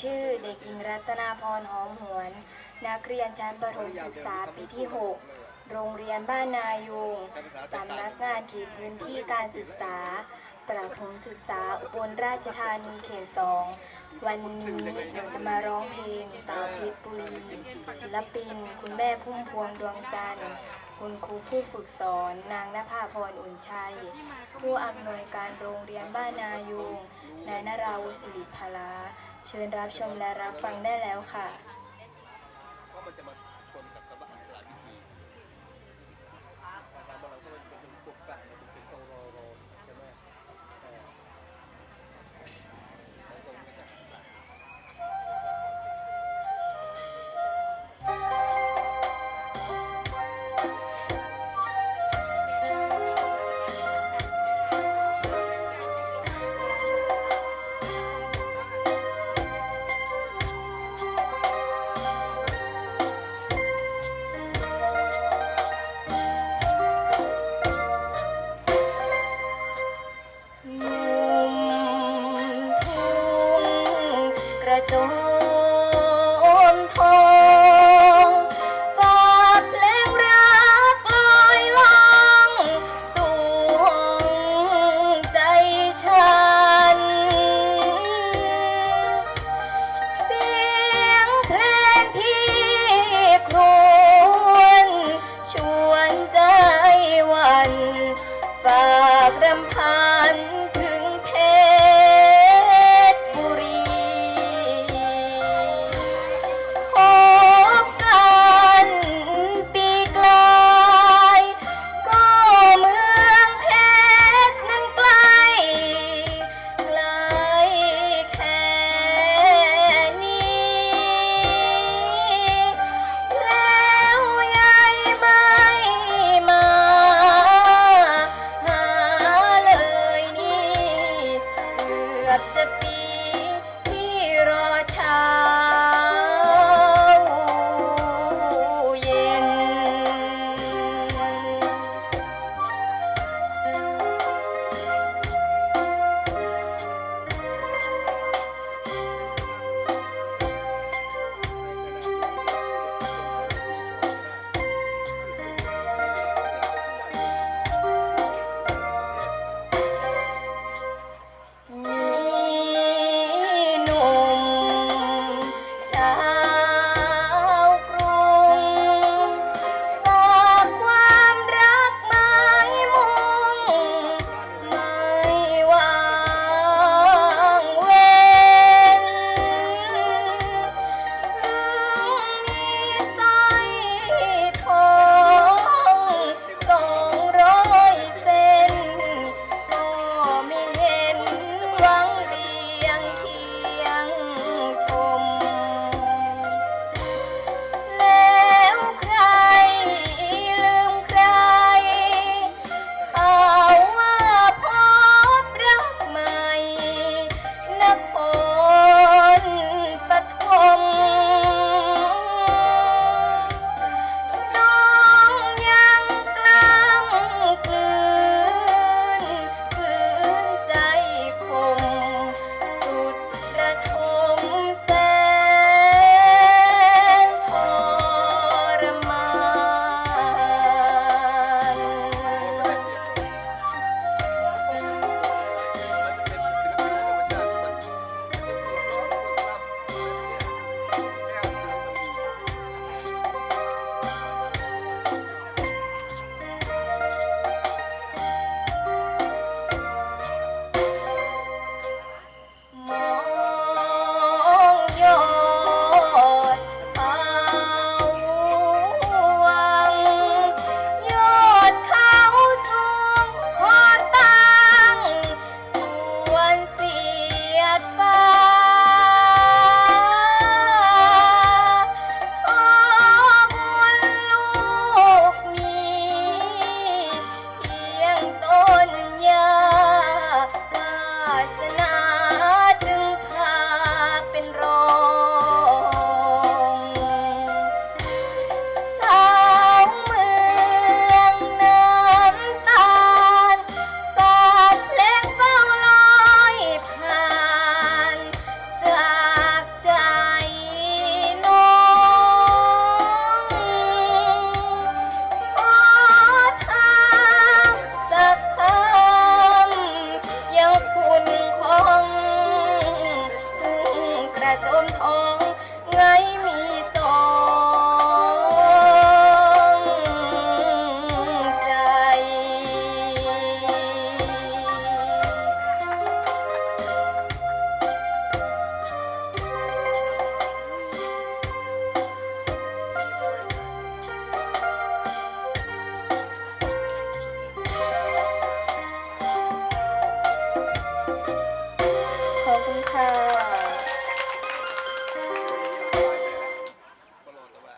ชื่อเด็กหญิงรัตนาพรหอมหวน นักเรียนชั้นประถมศึกษาปีที่ 6 โรงเรียนบ้านนายุงสำนักงานเขตพื้นที่การศึกษา ประถมศึกษาอุบลราชธานีเขตสองวันนี้หนูจะมาร้องเพลงสาวเพชรบุรี ศิลปิน คุณแม่พุ่มพวงดวงจันทร์คุณครูผู้ฝึกสอนนางนภาพรอุ่นชัย ผู้อำนวยการโรงเรียนบ้านนายุงนายนราวุสิริพลา เชิญรับชมและรับฟังได้แล้วค่ะ